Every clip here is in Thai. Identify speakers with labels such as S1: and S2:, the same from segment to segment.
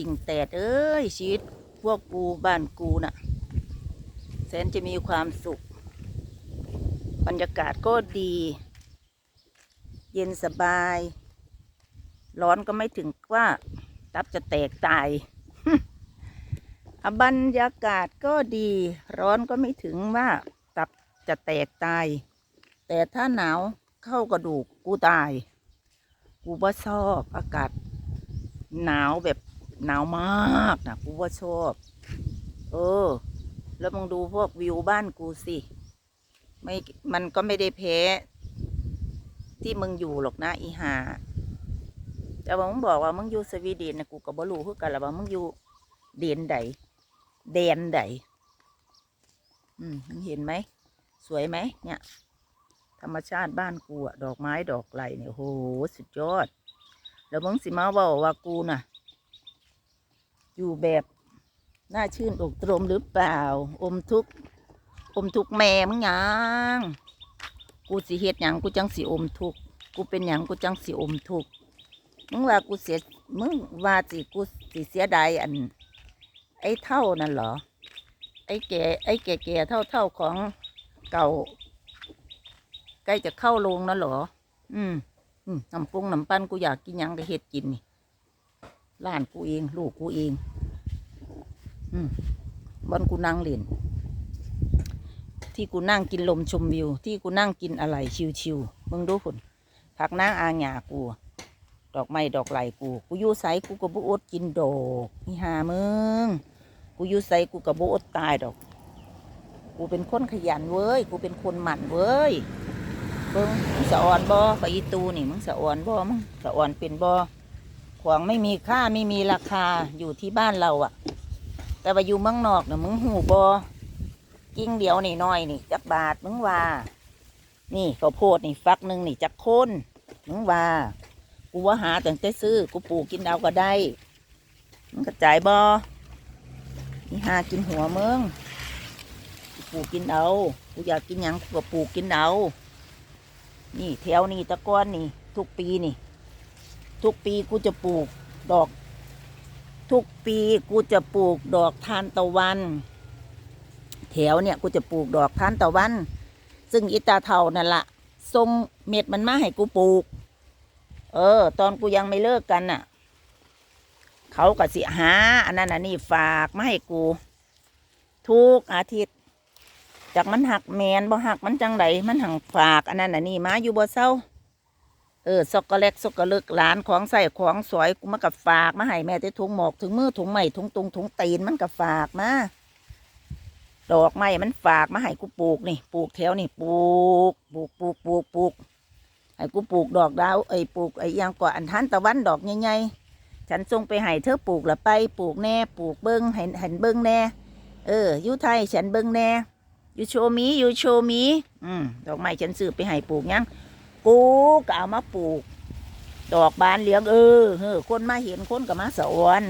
S1: ติ่งแตดเอ้ยชีวิตพวกกูบ้านกูน่ะแสนจะมีความสุข บรรยากาศก็ดี เย็นสบาย ร้อนก็ไม่ถึงว่า ตับจะแตกตายบรรยากาศก็ดี ร้อนก็ไม่ถึงว่า ตับจะแตกตาย แต่ถ้าหนาวเข้ากระดูกกูตาย กูว่าชอบอากาศหนาวแบบ หนาวมากนะกูว่าชอบ เออ แล้วมึงดูพวกวิวบ้านกูสิ ไม่ มันก็ไม่ได้แพ้ ที่มึงอยู่หรอกนะอีหาแต่ว่ามึงบอกว่ามึงอยู่สวีเดนนะกูก็บ่รู้คือกันละว่ามึงอยู่เดนใดแดนใดอืมมึงเห็นไหม สวยไหมเนี่ย ธรรมชาติบ้านกูอะดอกไม้ดอกไหลเนี่ยโหสุดยอด แล้วมึงสิมาเว่าว่ากูน่ะ อยู่แบบน่าชื่นอกตรมหรือเปล่า อมทุกอมทุกแม่มึงยังกูสิเฮ็ดหยังกูจังสิอมทุกกูเป็นหยังกูจังสิอมทุกมึงว่ากูเสียมึงว่าสิกูสิเสียดายอัน ไอ้เท่านั่นเหรอ ไอ้แก่ไอ้แก่แก่เท่าเท่าของเก่า ใกล้จะเข้าโรงแล้วเหรออืมอืมน้ำปรุงน้ำปั้นกูอยากกินหยังก็เฮ็ดกินนี่ ร้านกูเอง ลูกกูเอง อืมบอนกูนั่งเล่นที่กูนั่งกินลมชมวิว ที่กูนั่งกินอะไรชิวๆมึงดูผลผักนางอาหยากู ดอกไม้ดอกไหลกู กูยู่ไสกูก็บุอดกินดอกนี่หามึง กูยู่ไสกูก็บุอดตายดอก กูเป็นคนขยันเว้ย กูเป็นคนหมั่นเว้ยเบิ้งมึงสะอ่อนบ่ไปอีตูนี่มึงสะอ่อนบ่มึงสะอ่อนเป็นบ่ ของไม่มีค่าไม่มีราคาอยู่ที่บ้านเราอะแต่ว่าอยู่เมืองนอกเนี่ยมึงหูบ่กิ้งเดียวนี่น้อยนี่จักบาทมึงว่า นี่ข้าวโพดนี่ฟักหนึ่งนี่จักคนมึงว่ากูว่าหาแต่จะซื้อกูปลูกกินเอาก็ได้มึงกระจายบ่นี่หากินหัวมึงปลูกกินเอากูอยากกินหยังกูก็ปลูกกินเอานี่แถวนี่ตะก้อนนี่ ทุกปีนี่ ทุกปีกูจะปลูกดอก ทุกปีกูจะปลูกดอกทานตะวัน แถวเนี่ยกูจะปลูกดอกทานตะวัน ซึ่งอิตาเทานั่นละทรงเม็ดมันมาให้กูปลูก เออ ตอนกูยังไม่เลิกกันน่ะ เขาก็สิหาอันนั้นอันนี้ฝากมาให้กู ทุกอาทิตย์ จากมันหักแมนบ่หักมันจังไดมันหังฝากอันนั้นอันนี้มาอยู่บ่เศร้า เออซอกกะเล็กซอกกะเลิกหลานของใส่ของสวยกูมากับฝากมาให้แม่แต่ถุงหมอกถึงมือถุงใหม่ถุงตุงถุงตีนมันกับฝากมาดอกไม้มันฝากมาให้กูปลูกนี่ปลูกแถวนี่ปลูกปลูกปลูกปลูกปลูกให้กูปลูกดอกดาวเอ้ปลูกไอ้ยังกว่าอันทันตะวันดอกใหญ่ๆฉันส่งไปให้เธอปลูกละไปปลูกแน่ปลูกเบิ้งเห็นเห็นเบิ้งแน่เอออยู่ไทยฉันเบิ้งแน่อยู่โชมีอยู่โชมีอืมดอกไม้ฉันซื้อไปให้ปลูกยัง กูก็เอามาปลูก ดอกบานเหลืองเออเออคนมาเห็นคนก็มาสะอน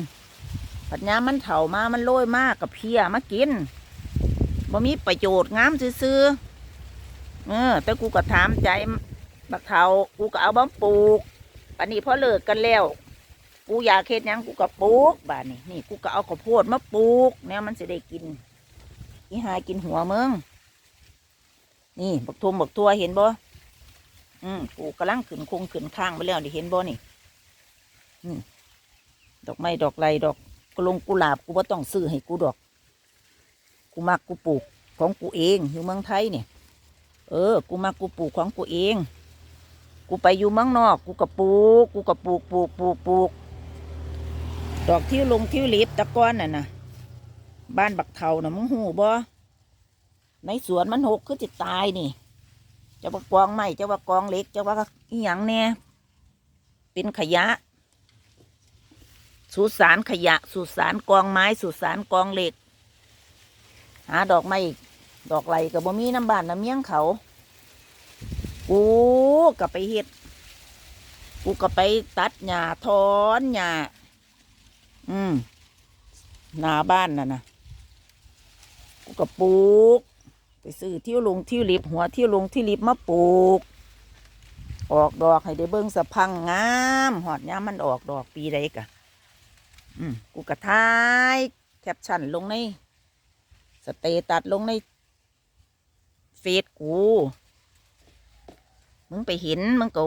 S1: ปัญญามันเถามามันโรยมากกับเพียมากินบ่มีประโยชน์งามซื่อเออ แต่กูก็ถามใจบักเถากูก็เอาบ้ปลูกปันนี้พอเลิกกันแล้ว กูอยากเฮ็ดยังกูก็ปลูกบ้านนี้นี่กูก็เอาข้าวโพดมาปลูกแนวมันจะได้กินอีหากินหัวเมืองนี่บักทุมบักทัวเห็นบ่ อืมกูกำลังขึ้นคงขึ้นข้างไปแล้วนี่เห็นบ่นี่อืมดอกไม้ดอกไรดอกกระลงกุหลาบกูว่าต้องซื้อให้กูดอก กูมักกูปลูกของกูเองอยู่เมืองไทยเนี่ย เออ กูมักกูปลูกของกูเอง กูไปอยู่เมืองนอก กูก็ปลูก กูก็ปลูกปลูกปลูกปลูกดอกที่ลงที่ลิบตะก้อนน่ะนะบ้านบักเทาน่ะมึงหูบ่ในสวนมันหกคือจิตตายนี่ จะว่ากองไม้จะว่ากองเหล็กจะว่าอีหยังเนี่ยเป็นขยะสุสานขยะสุสานกองไม้สุสานกองเหล็ก หาดอกไม้ดอกไหลกับบ่มีน้ำบานน้ำเมี่ยงเขากูก็ไปเฮ็ดกูก็ไปตัดหญ้าถอนหญ้าอืมหน้าบ้านน่ะนะกูก็ปลูก ไปซื้อเที่ยวลงเที่ยวลิบหัวเที่ยวลงที่ลิบมาปลูก ออกดอกให้ได้เบิ้งสะพังงามหอดย้ามันออกดอกปีใดกะอืมกูกระทายแคปชั่นลงในสเตตัสลงในเฟซกู มึงไปเห็นมึงก็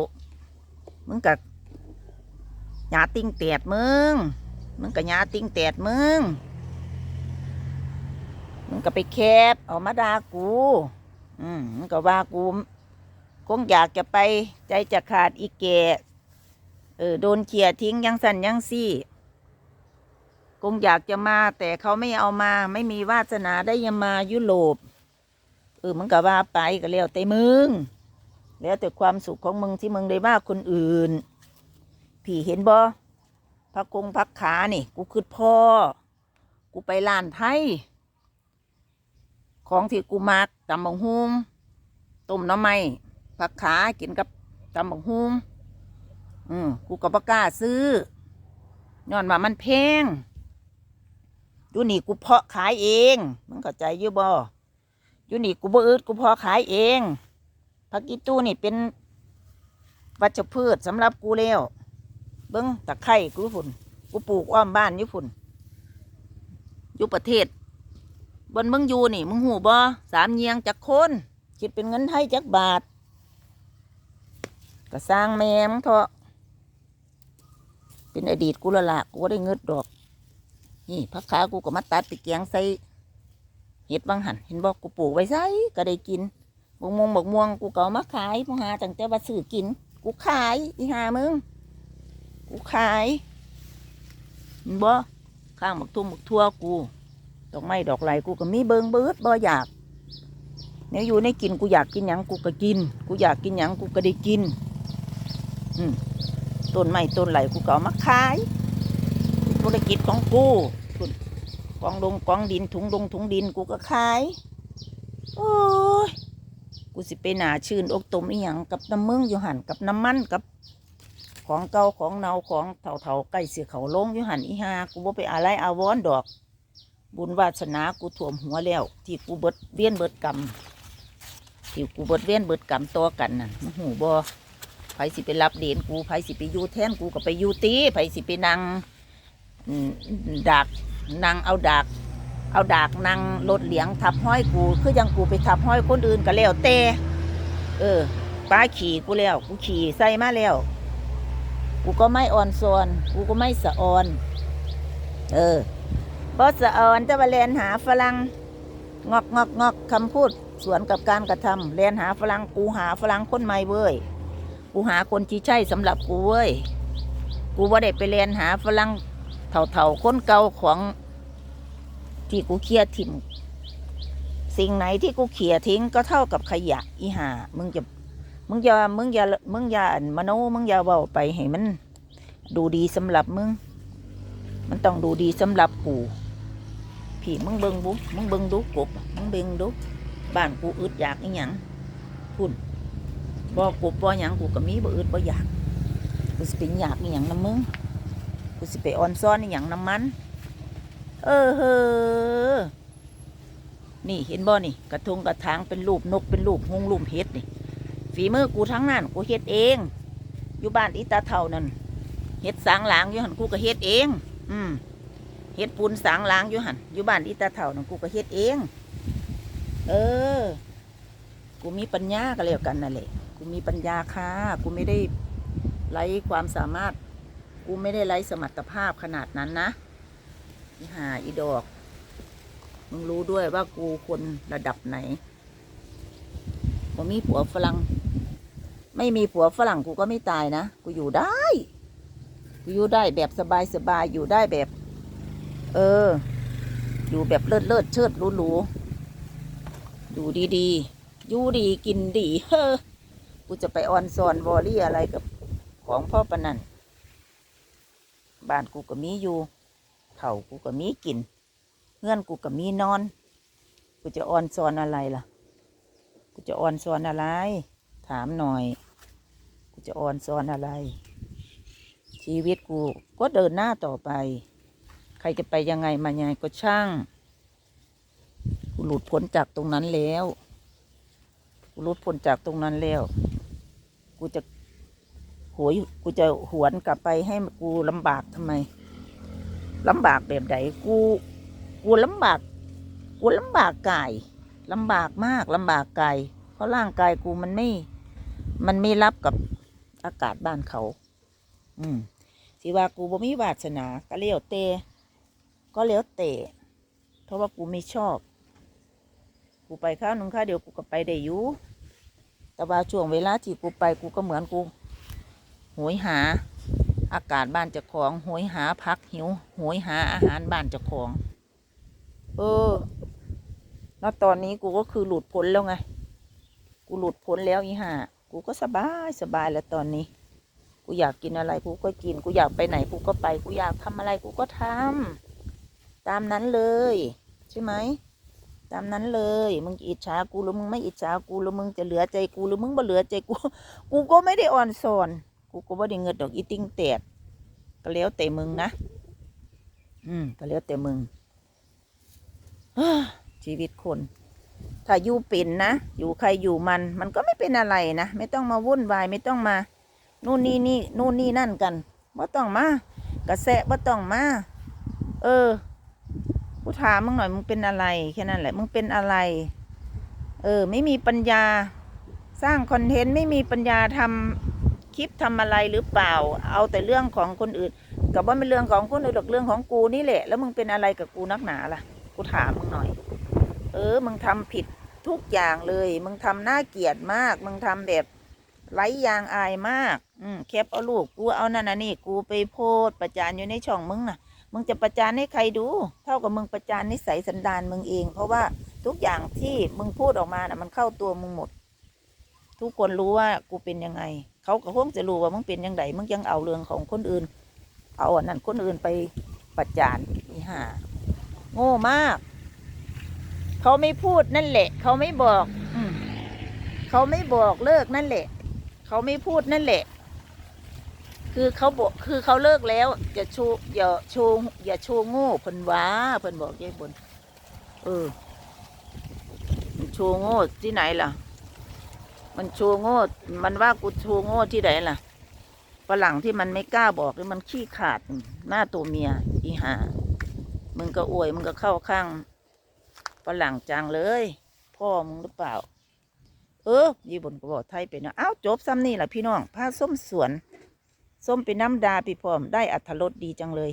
S1: มึงกับยาติ้งแตดมึง มึงกับยาติ้งแตดมึง มึงก็ไปแคบเอามาด่ากู อืมมึงก็ว่ากู คงอยากจะไปใจจะขาดอีแกเออโดนเขี่ยทิ้งยังสั่นยังซี่คงอยากจะมาแต่เขาไม่เอามาไม่มีวาสนาได้ยังมายุโรปเออมึงก็ว่าไปก็แล้วแต่มึง แล้วแต่ความสุขของมึงที่มึงได้ว่าคนอื่น พี่เห็นบ่พักคงพักขานี่ กูคือพ่อ กูไปร้านไทย ของที่กูมักตำบักฮุงต้มน้ำไม้ผักขากินกับตำบักฮุงอืมกูก็บ่กล้าซื้อย้อนว่ามันแพงยูนี่กูเพาะขายเองมึงเข้าใจอยู่บ่อยูนี่กูบ่อึดกูเพาะขายเองผักกีตู้นี่เป็นวัชพืชสำหรับกูแล้วเบิ้งตะไคร่กูฝุ่นกูปลูกอ้อมบ้านอยู่ฝุ่นอยู่ประเทศ บนมึงอยู่นี่ มึงหูบ่สามเยียงจักคนคิดเป็นเงินไทยจักบาท ก็สร้างแม่มึงเถอะเป็นอดีตกูละละกูได้เงิดดอก นี่พักขากูก็มาตัดไปแกงใส่เห็ดบางหันเห็นบอกกูปลูกไว้ใส่ก็ได้กินบกม่วงบกม่วงกูเก็เอามาขายมึงหาตั้งแต่ว่าซื้อกิน กูขายอีหามึงกูขายเห็นบ่ข้างบักทุ่มบักทั่วกู ดอกไม้ดอกไหลกูก็มีเบิงเบิดบ่อยากเนี่ยอยู่ในกินกูอยากกินหยังกูก็กิน กูอยากกินหยังกูก็ได้กิน อืมต้นไม้ต้นไหลกูก็เอามาขายธุรกิจของกูกองดงกองดินถุงดงถุงดินกูก็ขายโอ้ยกูสิไปหนาชื่นอกตมอีหยังกับน้ำมึงอยู่หันกับน้ำมันกับ ของเก่าของเนาของเถาๆใกล้เสียเขาลงอยู่หันอีหากูบ่ไปอะไรอาวอนดอก บุญวาสนากูถ่วมหัวแล้ว ที่กูเบิดเวียนเบิดกรรมที่กูเบิดเวียนเบิดกรรมตัวกันน่ะมหูบ่ไผสิไปรับเด่นกูไผสิไปยูแทนกูก็ไปยูตีไผสิไปนั่งดักนั่งเอาดักเอาดากนั่งรถเหลียงทับห้อยกู คือยังกูไปทับห้อยคนอื่นก็แล้วแต่เออป้าขี่กูแล้ว กูขี่ใส่มาแล้ว กูก็ไม่อ่อนซอนกูก็ไม่สะออน เออ บอสะออนจะมาเรียนหาฝรั่งงอกงอกงอกคำพูดสวนกับการกระทำเรียนหาฝรั่งกูหาฝรั่งคนใหม่เว้ยกูหาคนที่ใช่สำหรับกูเว้ยกูว่าได้ไปเรียนหาฝรั่งเถ่าๆคนเก่าของที่กูเคลียร์ทิ้งสิ่งไหนที่กูเขี่ยทิ้งก็เท่ากับขยะอีหามึงจะมึงอย่ามึงอย่ามึงอย่าอั่นมโนมึงอย่าเบาไปให้มัน ดูดีสำหรับมึง มันต้องดูดีสำหรับกู พี่มึงเบิงบุมึงเบิงดูกบมึงเบิงดูบ้านกูอึดอยากอีหยังพุ่นบ่กบบ่หยังกูก็มีบ่อึดบ่อยากกูสิเป็นอยากอีหยังน้ำมึงกูสิไปออนซ้อนอีหยังน้ำมัน เออเฮอนี่เห็นบ่นี่ กระทงกระถางเป็นรูปนกเป็นรูปหงส์รูปเฮ็ดนี่ฝีมือกูทั้งนั้นกูเฮ็ดเอง อยู่บ้านอีตาเท่านั่นเฮ็ดสางหลางอยู่หันกูก็เฮ็ดเอง อืม เฮ็ดปูนสางล้างอยู่หันอยู่บ้านอีตาเถ่านั่นกูก็เฮ็ดเอง เออ กูมีปัญญาก็แล้วกันนั่นแหละ กูมีปัญญาค่ะ กูไม่ได้ไร้ความสามารถ กูไม่ได้ไร้สมรรถภาพขนาดนั้นนะอีหาอีดอก มึงรู้ด้วยว่ากูคนระดับไหนบ่มีผัวฝรั่ง ไม่มีผัวฝรั่งกูก็ไม่ตายนะ กูอยู่ได้ กูอยู่ได้แบบสบายๆอยู่ได้แบบ เออ อยู่แบบเลิศเลิศเชิดหรูหรูอยู่ดีๆ อยู่ดีกินดี เฮ้อ กูจะไปออนซอนวอรี่อะไรกับของพ่อปนันบ้านกูก็มีอยู่เถ่ากูก็มีกินเงื่อนกูก็มีนอน กูจะออนซอนอะไรล่ะ กูจะออนซอนอะไร ถามหน่อย กูจะออนซอนอะไร ชีวิตกูก็เดินหน้าต่อไป ครจะไปยังไงมายังไงก็ช่างกูหลุดพ้นจากตรงนั้นแล้วกูหลุดพ้นจากตรงนั้นแล้ว กูจะหวยกูจะหวนกลับไปให้กูลำบากทำไมลำบากแบบใดกูกูลำบาก กูลำบากกายลำบากมากลำบากกายเพราะร่างกายกูมันไม่ มันไม่รับกับอากาศบ้านเขา อืมสิว่ากูบ่มีวาสนาก็เลี้ยวเต ก็เลี้ยวเตะเพราะว่ากูไม่ชอบ กูไปข้าวหนึ่งข้าวเดียวกูก็ไปได้อยู่แต่ว่าช่วงเวลาที่กูไปกูก็เหมือนกูโหยหา อากาศบ้านเจ้าของโหยหาพักหิวโหยหาอาหารบ้านเจ้าของ เออ แล้วตอนนี้กูก็คือหลุดพ้นแล้วไง กูหลุดพ้นแล้วอีห่ากูก็สบายสบายแล้วตอนนี้ กูอยากกินอะไรกูก็กิน กูอยากไปไหนกูก็ไป กูอยากทำอะไรกูก็ทำ ตามนั้นเลย ใช่ไหมตามนั้นเลย มึงอิจฉากูหรือมึงไม่อิจฉากูหรือมึงจะเหลือใจกูหรือมึงบ่เหลือใจกู กูก็ไม่ได้อ่อนสอน กูก็บ่ได้เงินดอกอีติ้งแตกก็แล้วแต่มึงนะ อืม ก็แล้วแต่มึงชีวิตคน ถ้าอยู่เป็นนะ อยู่ใครอยู่มัน มันก็ไม่เป็นอะไรนะ ไม่ต้องมาวุ่นวาย ไม่ต้องมา นู่นนี่นี่ นู่นนี่นั่นกันว่าต้องมา กระแสว่าต้องมา เออ กูถามมึงหน่อยมึงเป็นอะไรแค่นั้นแหละ มึงเป็นอะไร เออ ไม่มีปัญญา สร้างคอนเทนต์ไม่มีปัญญาทำคลิปทำอะไรหรือเปล่า เอาแต่เรื่องของคนอื่น กับว่าเป็นเรื่องของคนอื่นหรอกเรื่องของกูนี่แหละ แล้วมึงเป็นอะไรกับกูนักหนาล่ะ กูถามมึงหน่อย เออ มึงทำผิดทุกอย่างเลย มึงทำน่าเกลียดมาก มึงทำแบบไร้ยางอายมาก อืมแคปเอาลูกกูเอานั่นน่ะนี่ กูไปโพสประจานอยู่ในช่องมึงน่ะ มึงจะประจานให้ใครดู เท่ากับมึงประจานนิสัยสันดานมึงเอง เพราะว่าทุกอย่างที่มึงพูดออกมาน่ะ มันเข้าตัวมึงหมด ทุกคนรู้ว่ากูเป็นยังไง เขาก็คงจะรู้ว่ามึงเป็นยังไงมึงยังเอาเรื่องของคนอื่น เอาอันนั้นคนอื่นไปประจานอีห่าโง่มาก เขาไม่พูดนั่นแหละ เขาไม่บอก อืเขาไม่บอกเลิกนั่นแหละ เขาไม่พูดนั่นแหละ คือเขาบอกคือเขาเลิกแล้วอย่าโชว์อย่าโชว์อย่าโชว์โง่เพิ่นว่าเพิ่นบอกยายบนเออมันโชว์โง่ที่ไหนล่ะ มันโชว์โง่มันว่ากูโชว์โง่ที่ไหนล่ะฝรั่งที่มันไม่กล้าบอกมันขี้ขาดหน้าตัวเมียอีหามึงก็อวยมึงก็เข้าข้างฝรั่งจังเลย พ่อมึงหรือเปล่า เออยี่บนก็บอกไทยไปนะอ้าวจบซ้ำนี่แหละพี่น้องผ้าส้มสวน ส้มไปน้ำดาไปพร้อมได้อัธรสดีจังเลย